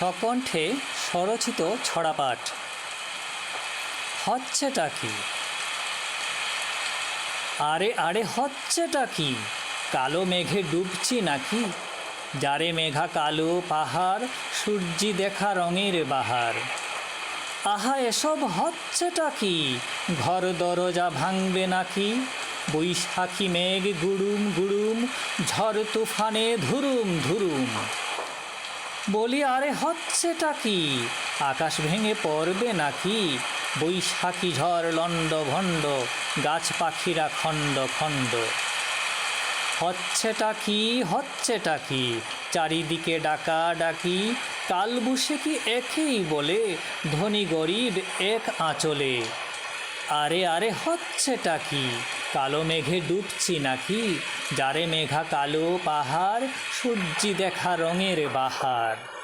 সকণ্ঠে স্বরচিত ছড়াপাঠ। হচ্ছেটা কি? আরে আরে, হচ্ছেটা কি? কালো মেঘে ডুবছি নাকি? যারে মেঘা কালো পাহাড়, সূর্যি দেখা রঙের বাহার। আহা, এসব হচ্ছেটা কি? ঘর দরজা ভাঙবে নাকি? বৈশাখী মেঘ গুড়ুম গুড়ুম, ঝড় তুফানে ধুরুম ধুরুম। বলি, আরে হচ্ছেটা কি? আকাশ ভেঙে পড়বে নাকি? বৈশাখী ঝড় লণ্ড ভণ্ড, গাছ পাখিরা খণ্ড খণ্ড। হচ্ছেটা কি? হচ্ছেটা কি? চারিদিকে ডাকা ডাকি, কাল বসে কি একেই বলে? ধনী গরিব এক আঁচলে। আরে আরে হচ্ছেটা কি? কালো মেঘে ডুবছি নাকি? যারে মেঘা কালো পাহাড় সূর্যি দেখা রঙের বাহার।